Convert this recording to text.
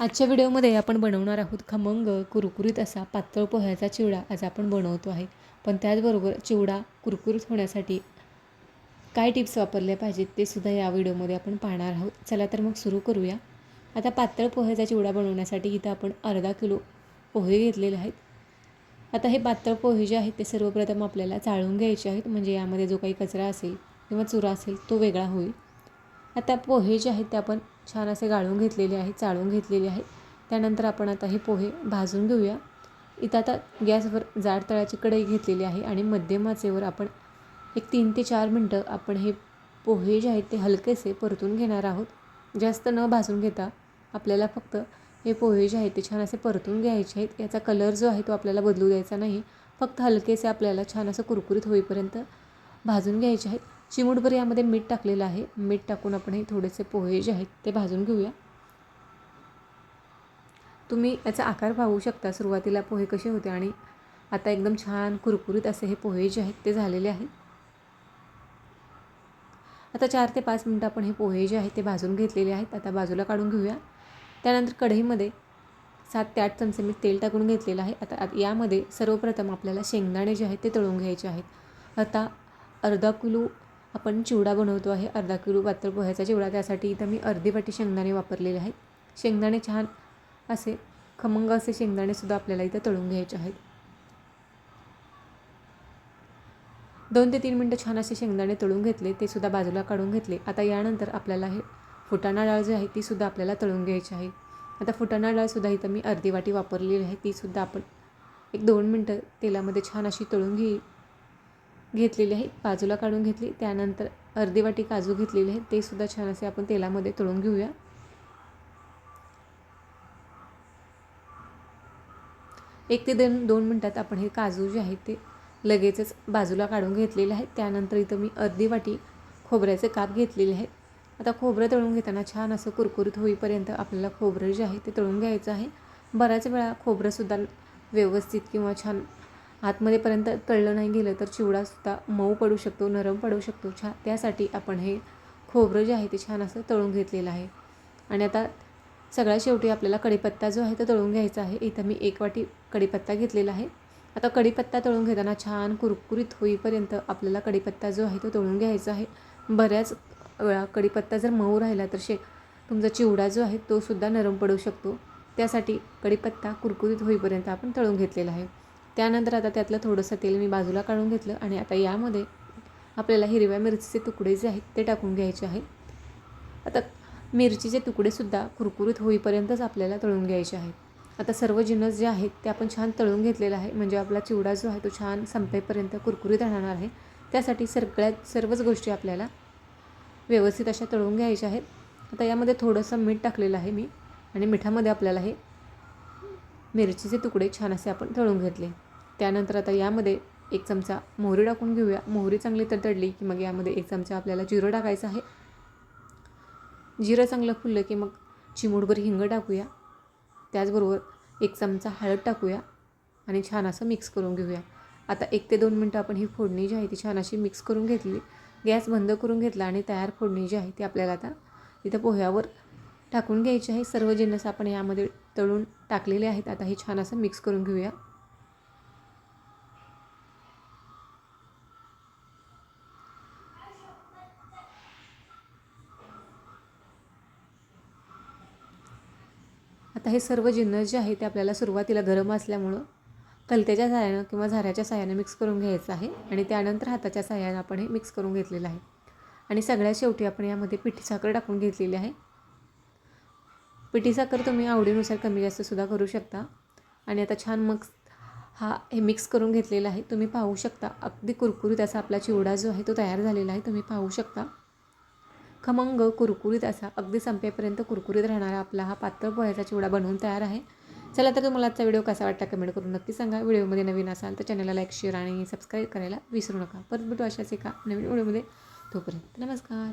आजच्या व्हिडिओमध्ये आपण बनवणार आहोत खमंग कुरकुरीत असा पातळ पोह्याचा चिवडा आज आपण बनवतो आहे. पण त्याचबरोबर चिवडा कुरकुरीत होण्यासाठी काय टिप्स वापरल्या पाहिजेत ते सुद्धा या व्हिडिओमध्ये आपण पाहणार आहोत. चला तर मग सुरू करूया. आता पातळ पोह्याचा चिवडा बनवण्यासाठी इथं आपण अर्धा किलो पोहे घेतलेले आहेत. आता हे पातळ पोहे जे आहेत ते सर्वप्रथम आपल्याला चाळून घ्यायचे आहेत. म्हणजे यामध्ये जो काही कचरा असेल किंवा चुरा असेल तो वेगळा होईल. आता पोहे जे आहेत ते आपण छान असे गाळून घेतलेले आहेत चाळून घेतलेले आहेत. त्यानंतर आपण आता हे पोहे भाजून घेऊया. इथं आता गॅसवर जाड तळाची कढई घेतलेली आहे आणि मध्यम आचेवर आपण एक तीन ते चार मिनटं आपण हे पोहे जे आहेत ते हलकेसे परतून घेणार आहोत. जास्त न भाजून घेता आपल्याला फक्त हे पोहे जे आहेत ते छान असे परतून घ्यायचे आहेत. याचा कलर जो आहे तो आपल्याला बदलू द्यायचा नाही. फक्त हलकेसे आपल्याला छान असं कुरकुरीत होईपर्यंत भाजून घ्यायचे आहेत. चिमूटभर यामध्ये मीठ टाकलेलं आहे. मीठ टाकून आपण हे थोडेसे पोहे जे आहेत ते भाजून घेऊया. तुम्ही याचा आकार पाहू शकता. सुरुवातीला पोहे कसे होते आणि आता एकदम छान कुरकुरीत असे हे पोहे जे आहेत ते झालेले आहेत. आता चार ते पाच मिनटं आपण हे पोहे जे आहेत ते भाजून घेतलेले आहेत. आता बाजूला काढून घेऊया. त्यानंतर कढईमध्ये सात ते आठ चमचे मी तेल टाकून घेतलेलं आहे. आता यामध्ये सर्वप्रथम आपल्याला शेंगदाणे जे आहेत ते तळून घ्यायचे आहेत. आता अर्धा किलो आपण चिवडा बनवतो आहे अर्धा किलो पातळ पोह्याचा चिवडा. त्यासाठी इथं मी अर्धी वाटी शेंगदाणे वापरलेले आहेत. शेंगदाणे छान असे खमंग असे शेंगदाणेसुद्धा आपल्याला इथं तळून घ्यायचे आहेत. दोन ते तीन मिनटं छान असे शेंगदाणे तळून घेतले ते सुद्धा बाजूला काढून घेतले. आता यानंतर आपल्याला हे फुटाणा डाळ जी आहे ती सुद्धा आपल्याला तळून घ्यायची आहे. आता फुटाणा डाळसुद्धा इथं मी अर्धी वाटी वापरलेली आहे. तीसुद्धा आपण एक दोन मिनटं तेलामध्ये छान अशी तळून घेईल घेतलेली आहे बाजूला काढून घेतली त्यानंतर अर्धी वाटी काजू घेतलेले आहेत ते सुद्धा छान असे आपण तेलामध्ये तळून घेऊया. एक ते दोन दोन मिनटात आपण हे काजू जे आहेत ते लगेचच बाजूला काढून घेतलेले आहेत. त्यानंतर इथं मी अर्धी वाटी खोबऱ्याचे काप घेतलेले आहेत. आता खोबरं तळून घेताना छान असं कुरकुरीत होईपर्यंत आपल्याला खोबरं जे आहे ते तळून घ्यायचं आहे. बऱ्याच वेळा खोबरंसुद्धा व्यवस्थित किंवा छान आतमध्येपर्यंत तळलं नाही गेलं तर चिवडासुद्धा मऊ पडू शकतो नरम पडू शकतो. छा त्यासाठी आपण हे खोबरं जे आहे ते छान असं तळून घेतलेलं आहे. आणि आता सगळ्यात शेवटी आपल्याला कढीपत्ता जो आहे तो तळून घ्यायचा आहे. इथं मी एक वाटी कढीपत्ता घेतलेला आहे. आता कढीपत्ता तळून घेताना छान कुरकुरीत होईपर्यंत आपल्याला कढीपत्ता जो आहे तो तळून घ्यायचा आहे. बऱ्याच वेळा कढीपत्ता जर मऊ राहिला तर शे तुमचा चिवडा जो आहे तो सुद्धा नरम पडू शकतो. त्यासाठी कढीपत्ता कुरकुरीत होईपर्यंत आपण तळून घेतलेला आहे. त्यानंतर आता त्यातलं थोडंसं तेल मी बाजूला काढून घेतलं आणि आता यामध्ये आपल्याला हिरव्या मिरचीचे तुकडे जे आहेत ते टाकून घ्यायचे आहे आता मिरचीचे तुकडेसुद्धा कुरकुरीत होईपर्यंतच आपल्याला तळून घ्यायचे आहेत. आता सर्व जिनस जे आहेत ते आपण छान तळून घेतलेलं आहे. म्हणजे आपला चिवडा जो आहे तो छान संपेपर्यंत कुरकुरीत राहणार आहे. त्यासाठी सगळ्यात सर्वच गोष्टी आपल्याला व्यवस्थित अशा तळून घ्यायच्या आहेत. आता यामध्ये थोडंसं मीठ टाकलेलं आहे मी आणि मिठामध्ये आपल्याला हे मिरचीचे तुकडे छान असे आपण तळून घेतले. त्यानंतर आता यामध्ये एक चमचा मोहरी टाकून घेऊया. मोहरी चांगली तर तडली की मग यामध्ये एक चमचा आपल्याला जिरं टाकायचं आहे. जिरं चांगलं फुललं की मग चिमूटभर हिंग टाकूया. त्याचबरोबर एक चमचा हळद टाकूया आणि छान असं मिक्स करून घेऊया. आता एक ते दोन मिनटं आपण ही फोडणी जी आहे ती छान अशी मिक्स करून घेतली. गॅस बंद करून घेतला आणि तयार फोडणी जी आहे ती आपल्याला आता इथं पोह्यावर टाकून घ्यायची आहे. सर्व जिन्नस आपण यामध्ये तळून टाकलेले आहेत. आता हे छान असं मिक्स करून घेऊया. आता हे सर्व जिन्नस जे आहे ते आपल्याला सुरुवातीला गरम असल्यामुळं कलत्याच्या साह्यानं किंवा झाऱ्याच्या साह्यानं मिक्स करून घ्यायचं आहे. आणि त्यानंतर हाताच्या साह्यानं आपण हे मिक्स करून घेतलेलं आहे. आणि सगळ्यात शेवटी आपण यामध्ये पिठी साखर टाकून घेतलेली आहे. पिठी साखर तुम्ही आवडीनुसार कमी जास्तसुद्धा करू शकता. आणि आता छान मग हा हे मिक्स करून घेतलेला आहे. तुम्ही पाहू शकता. अगदी कुरकुरीत असा आपला चिवडा जो आहे तो तयार झालेला आहे. तुम्ही पाहू शकता. खमंग कुरकुरीत असा अगदी संपेपर्यंत कुरकुरीत राहणारा आपला हा पातळ पोह्याचा चिवडा बनवून तयार आहे. चला तर तुम्हाला आजचा व्हिडिओ कसा वाटता कमेंट करून नक्की सांगा. व्हिडिओमध्ये नवीन असाल तर चॅनलला लाईक शेअर आणि सबस्क्राईब करायला विसरू नका. परत भेटू अशाच एका नवीन व्हिडिओमध्ये. तोपर्यंत नमस्कार.